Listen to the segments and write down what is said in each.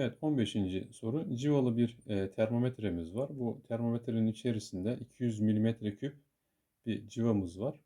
Evet 15. soru. Civalı bir e, termometremiz var. Bu termometrenin içerisinde 200 milimetre küp bir civamız var.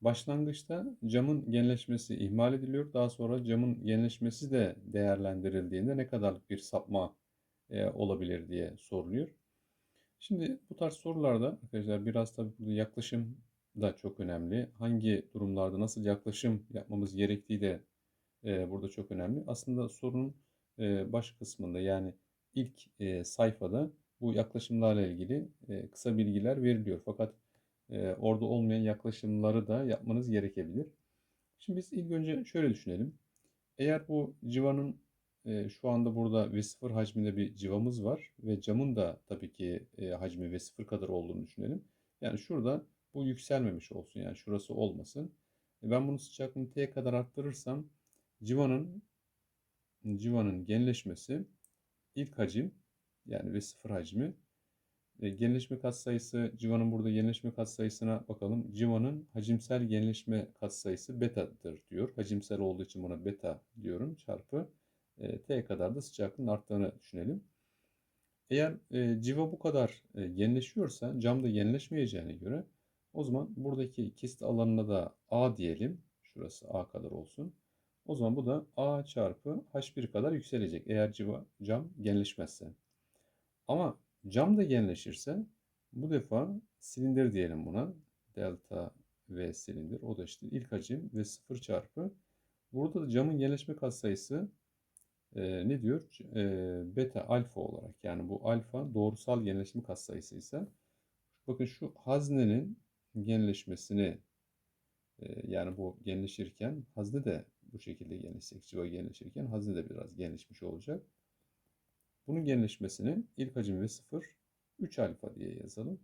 Başlangıçta camın genleşmesi ihmal ediliyor. Daha sonra camın genleşmesi de değerlendirildiğinde ne kadarlık bir sapma e, olabilir diye soruluyor. Şimdi bu tarz sorularda arkadaşlar biraz tabii burada yaklaşım da çok önemli. Hangi durumlarda nasıl yaklaşım yapmamız gerektiği de e, burada çok önemli. Aslında sorunun e, baş kısmında yani ilk e, sayfada bu yaklaşımlarla ilgili e, kısa bilgiler veriliyor. Fakat orada olmayan yaklaşımları da yapmanız gerekebilir. Şimdi biz ilk önce şöyle düşünelim. Eğer bu civanın şu anda burada V0 hacminde bir civamız var ve camın da tabii ki hacmi V0 kadar olduğunu düşünelim. Yani şurada bu yükselmemiş olsun yani şurası olmasın. Ben bunu sıcaklığını T kadar arttırırsam civanın civanın genleşmesi ilk hacim yani V0 hacmi e, genleşme katsayısı civanın burada genleşme katsayısına bakalım. Civanın hacimsel genleşme katsayısı beta'dır diyor. Hacimsel olduğu için buna beta diyorum çarpı e, t kadar da sıcaklığın arttığını düşünelim. Eğer e, civa bu kadar e, genleşiyorsa cam da genleşmeyeceğine göre o zaman buradaki kist alanına da A diyelim. Şurası A kadar olsun. O zaman bu da A çarpı H1 kadar yükselecek eğer civa, cam genleşmezse. Ama cam da genleşirse bu defa silindir diyelim buna. Delta V silindir. O da işte ilk hacim ve 0 çarpı. Burada da camın genleşme katsayısı e, ne diyor? E, beta alfa olarak. Yani bu alfa doğrusal genleşme katsayısı ise bakın şu haznenin genleşmesini e, yani bu genleşirken hazne de bu şekilde genleşecek. Civa genleşirken hazne de biraz genleşmiş olacak. Bunun genleşmesini ilk hacim ve 0 3 alfa diye yazalım.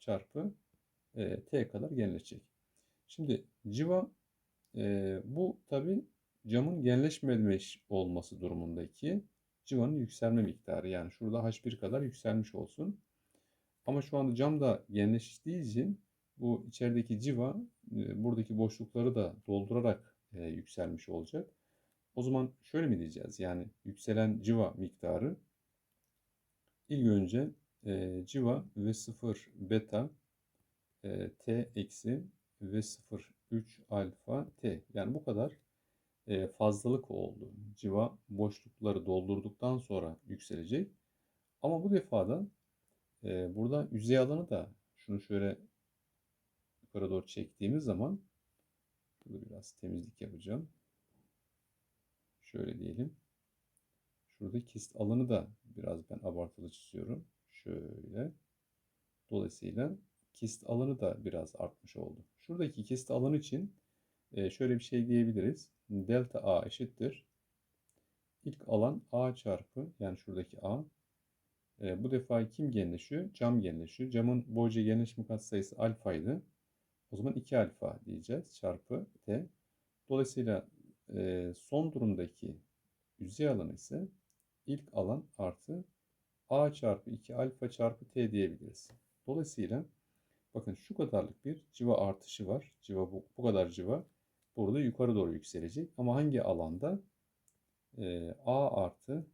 Çarpı e, t kadar genleşecek. Şimdi civa e, bu tabi camın genleşmemiş olması durumundaki civanın yükselme miktarı. Yani şurada H1 kadar yükselmiş olsun. Ama şu anda cam da genleştiği için bu içerideki civa e, buradaki boşlukları da doldurarak e, yükselmiş olacak. O zaman şöyle mi diyeceğiz? Yani yükselen civa miktarı ilk önce e, civa ve 0 beta e, t eksi ve 0 3 alfa t. Yani bu kadar e, fazlalık oldu. Civa boşlukları doldurduktan sonra yükselecek. Ama bu defada e, burada yüzey alanı da şunu şöyle yukarı doğru çektiğimiz zaman Burada biraz temizlik yapacağım. Şöyle diyelim. Şurada kist alanı da biraz ben abartılı çiziyorum. Şöyle. Dolayısıyla kist alanı da biraz artmış oldu. Şuradaki kist alanı için e, şöyle bir şey diyebiliriz. Delta A eşittir. İlk alan A çarpı yani şuradaki A. E, bu defa kim genleşiyor? Cam genleşiyor. Camın boyca genleşme katsayısı alfaydı. O zaman 2 alfa diyeceğiz çarpı t. Dolayısıyla e, son durumdaki yüzey alanı ise ilk alan artı a çarpı 2 alfa çarpı t diyebiliriz. Dolayısıyla bakın şu kadarlık bir civa artışı var. Civa bu, bu kadar civa burada yukarı doğru yükselecek. Ama hangi alanda? E, a artı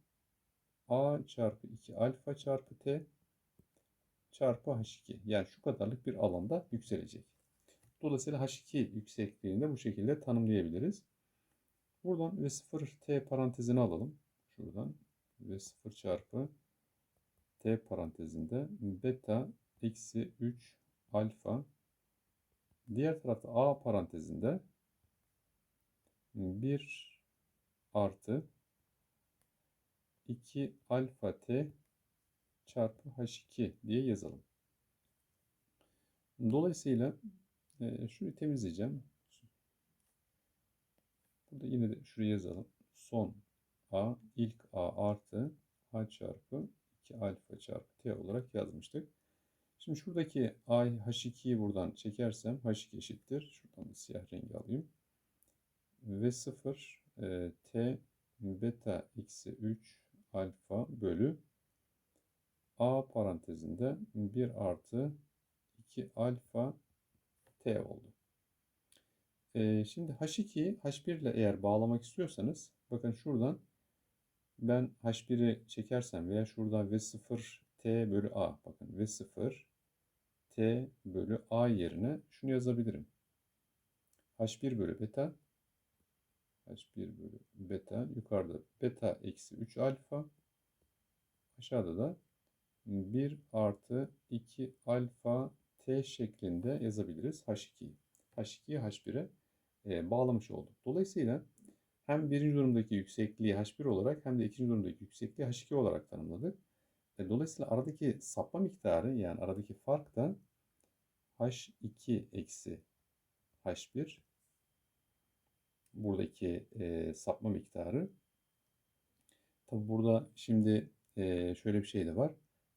a çarpı 2 alfa çarpı t çarpı h2. Yani şu kadarlık bir alanda yükselecek. Dolayısıyla H2 yüksekliğini de bu şekilde tanımlayabiliriz. Buradan V0 T parantezini alalım. Şuradan V0 çarpı T parantezinde beta eksi 3 alfa diğer tarafta A parantezinde 1 artı 2 alfa t çarpı h2 diye yazalım. Dolayısıyla e, şurayı temizleyeceğim. Burada yine de şuraya yazalım. Son A ilk A artı H çarpı 2 alfa çarpı T olarak yazmıştık. Şimdi şuradaki A H2'yi buradan çekersem H2 eşittir. Şuradan bir siyah rengi alayım. Ve 0 e, T beta eksi 3 alfa bölü A parantezinde 1 artı 2 alfa T oldu. Ee, şimdi H2'yi H1 ile eğer bağlamak istiyorsanız bakın şuradan Ben H1'i çekersem veya şurada V0 T bölü A bakın V0 T bölü A yerine şunu yazabilirim. H1 bölü beta H1 bölü beta yukarıda beta eksi 3 alfa aşağıda da 1 artı 2 alfa t şeklinde yazabiliriz H2'yi. H2'yi H1'e e, bağlamış olduk. Dolayısıyla hem birinci durumdaki yüksekliği H1 olarak hem de ikinci durumdaki yüksekliği H2 olarak tanımladık. E, dolayısıyla aradaki sapma miktarı yani aradaki fark da H2 eksi H1 buradaki e, sapma miktarı. Tabi burada şimdi e, şöyle bir şey de var.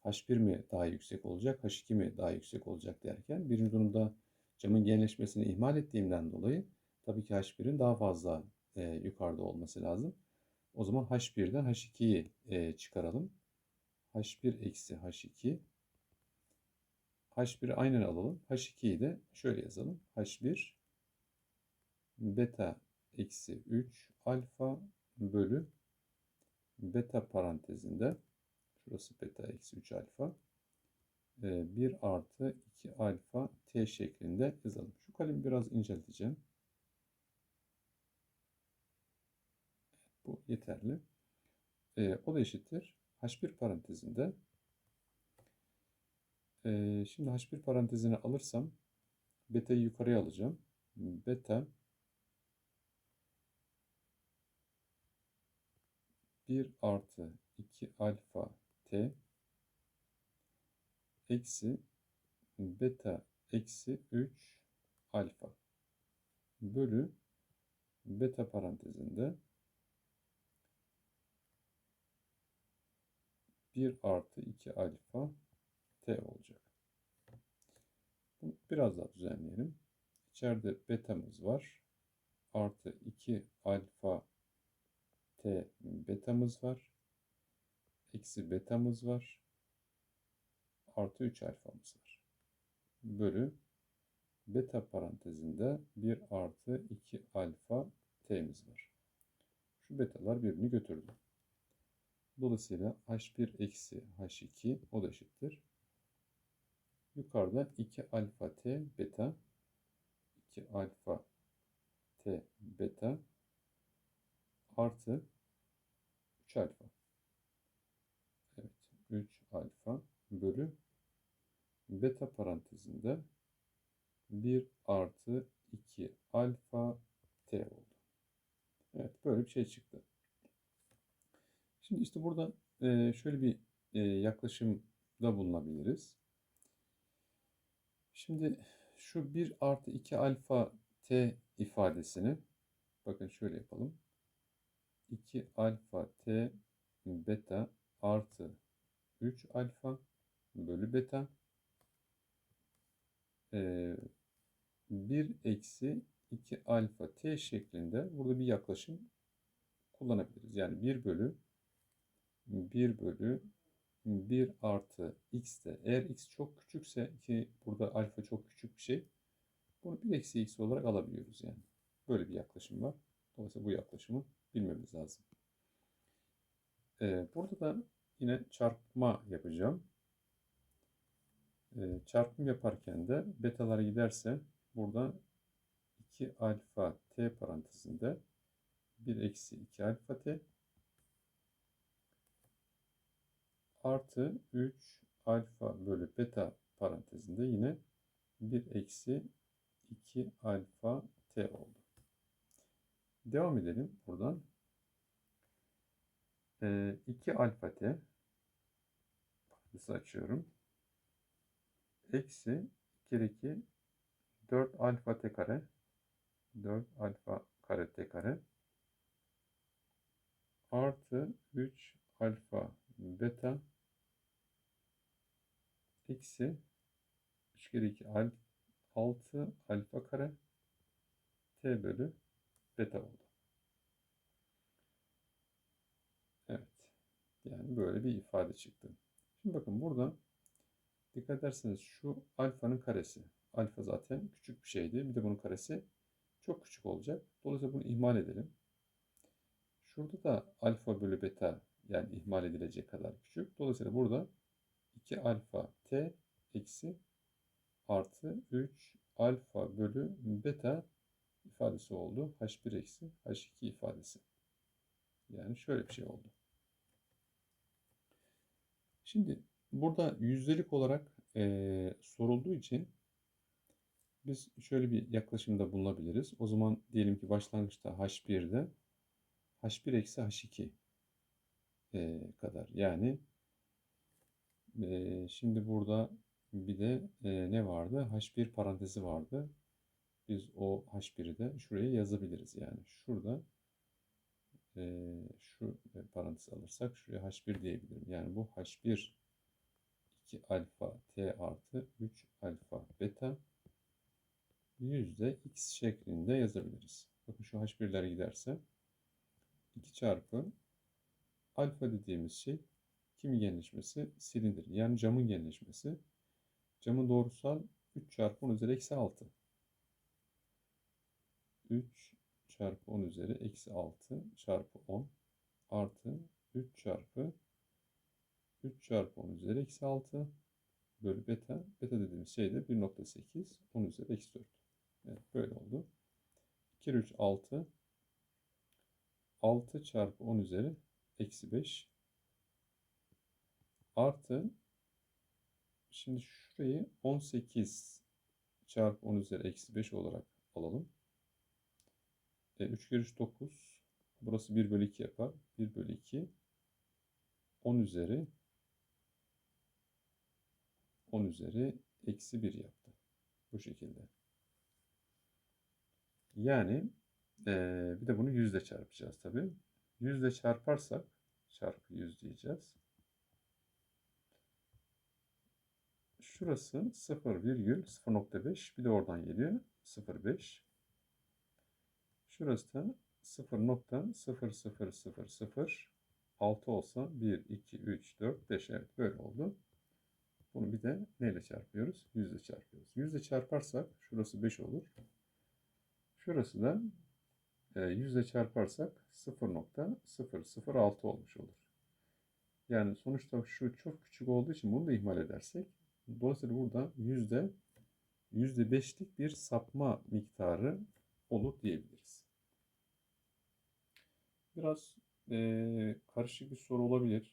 H1 mi daha yüksek olacak, H2 mi daha yüksek olacak derken birinci durumda camın genleşmesini ihmal ettiğimden dolayı tabii ki H1'in daha fazla e, yukarıda olması lazım. O zaman H1'den H2'yi e, çıkaralım. H1 eksi H2 H1'i aynen alalım. H2'yi de şöyle yazalım. H1 beta eksi 3 alfa bölü beta parantezinde şurası beta eksi 3 alfa 1 artı 2 alfa t şeklinde yazalım. Şu kalemi biraz incelteceğim. Bu yeterli. O da eşittir. H1 parantezinde şimdi H1 parantezini alırsam beta'yı yukarıya alacağım. Beta 1 artı 2 alfa eksi beta eksi 3 alfa bölü beta parantezinde 1 artı 2 alfa t olacak. Biraz daha düzenleyelim. İçeride betamız var. Artı 2 alfa t betamız var. Eksi betamız var. Artı 3 alfamız var. Bölü beta parantezinde 1 artı 2 alfa t'miz var. Şu betalar birbirini götürdü. Dolayısıyla h1 eksi h2 o da eşittir. Yukarıda 2 alfa t beta 2 alfa t beta artı 3 alfa. Evet 3 alfa bölü beta parantezinde 1 artı 2 alfa t oldu. Evet böyle bir şey çıktı. Şimdi işte burada şöyle bir yaklaşımda bulunabiliriz. Şimdi şu 1 artı 2 alfa t ifadesini bakın şöyle yapalım. 2 alfa t beta artı 3 alfa bölü beta ee, 1 eksi 2 alfa t şeklinde burada bir yaklaşım kullanabiliriz. Yani 1 bölü 1 bölü 1 artı x de eğer x çok küçükse ki burada alfa çok küçük bir şey bunu 1 eksi x olarak alabiliyoruz yani. Böyle bir yaklaşım var. Dolayısıyla bu yaklaşımı bilmemiz lazım. Ee, burada da yine çarpma yapacağım. Ee, çarpım yaparken de betalar giderse burada 2 alfa t parantezinde 1 eksi 2 alfa t artı 3 alfa bölü beta parantezinde yine 1 eksi 2 alfa t oldu. Devam edelim buradan. 2 alfa t parantezi açıyorum. Eksi 2 kere 2 4 alfa t kare 4 alfa kare t kare artı 3 alfa beta eksi 3 kere 2 al 6 alfa kare t bölü beta oldu. Evet. Yani böyle bir ifade çıktı. Şimdi bakın burada dikkat ederseniz şu alfanın karesi. Alfa zaten küçük bir şeydi. Bir de bunun karesi çok küçük olacak. Dolayısıyla bunu ihmal edelim. Şurada da alfa bölü beta Yani ihmal edilecek kadar küçük. Dolayısıyla burada 2 alfa t eksi artı 3 alfa bölü beta ifadesi oldu. H1 eksi H2 ifadesi. Yani şöyle bir şey oldu. Şimdi burada yüzdelik olarak eee, sorulduğu için biz şöyle bir yaklaşımda bulunabiliriz. O zaman diyelim ki başlangıçta H1'de H1 eksi H2 eee, kadar. Yani eee, şimdi burada bir de eee, ne vardı? H1 parantezi vardı. Biz o H1'i de şuraya yazabiliriz. Yani şurada eee, şu parantez alırsak şuraya H1 diyebilirim. Yani bu H1 2 alfa t artı 3 alfa beta yüzde x şeklinde yazabiliriz. Bakın şu h1'ler giderse 2 çarpı alfa dediğimiz şey kimin genleşmesi? Silindir. Yani camın genleşmesi. Camın doğrusal 3 çarpı 10 üzeri eksi 6. 3 çarpı 10 üzeri eksi 6 çarpı 10 artı 3 çarpı 3 çarpı 10 üzeri eksi 6 bölü beta. Beta dediğimiz şey de 1.8 10 üzeri eksi 4. Evet böyle oldu. 2 kere 3 6 6 çarpı 10 üzeri eksi 5 artı şimdi şurayı 18 çarpı 10 üzeri eksi 5 olarak alalım. E, 3 kere 3 9 burası 1 bölü 2 yapar. 1 bölü 2 10 üzeri 10 üzeri eksi 1 yaptı. Bu şekilde. Yani eee, bir de bunu yüzle çarpacağız tabi. Yüzle çarparsak çarpı 100 diyeceğiz. Şurası 0 virgül 0.5 bir de oradan geliyor 0.5. Şurası da 0.00006 olsa 1, 2, 3, 4, 5 evet böyle oldu. Bunu bir de neyle çarpıyoruz? Yüzle çarpıyoruz. Yüzle çarparsak şurası 5 olur. Şurası da e, yüzle çarparsak 0.006 olmuş olur. Yani sonuçta şu çok küçük olduğu için bunu da ihmal edersek dolayısıyla burada yüzde yüzde beşlik bir sapma miktarı olur diyebiliriz. Biraz e, karışık bir soru olabilir.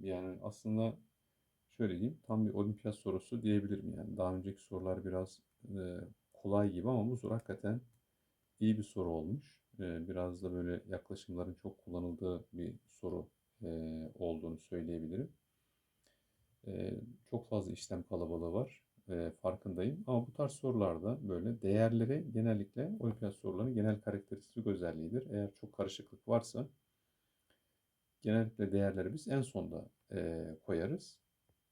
Yani aslında şöyle diyeyim tam bir olimpiyat sorusu diyebilirim yani. Daha önceki sorular biraz e, kolay gibi ama bu soru hakikaten iyi bir soru olmuş. E, biraz da böyle yaklaşımların çok kullanıldığı bir soru e, olduğunu söyleyebilirim. E, çok fazla işlem kalabalığı var. E, farkındayım. Ama bu tarz sorularda böyle değerleri genellikle olimpiyat sorularının genel karakteristik özelliğidir. Eğer çok karışıklık varsa genellikle değerleri biz en sonda e, koyarız.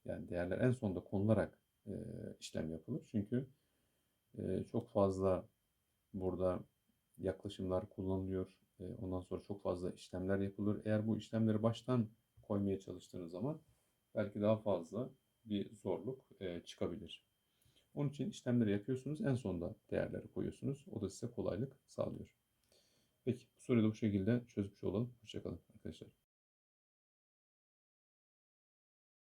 Yani değerler en sonda konularak e, işlem yapılır. Çünkü e, çok fazla burada yaklaşımlar kullanılıyor. E, ondan sonra çok fazla işlemler yapılır. Eğer bu işlemleri baştan koymaya çalıştığınız zaman belki daha fazla bir zorluk e, çıkabilir. Onun için işlemleri yapıyorsunuz. En sonda değerleri koyuyorsunuz. O da size kolaylık sağlıyor. Peki bu soruyu da bu şekilde çözmüş olalım. Hoşçakalın arkadaşlar.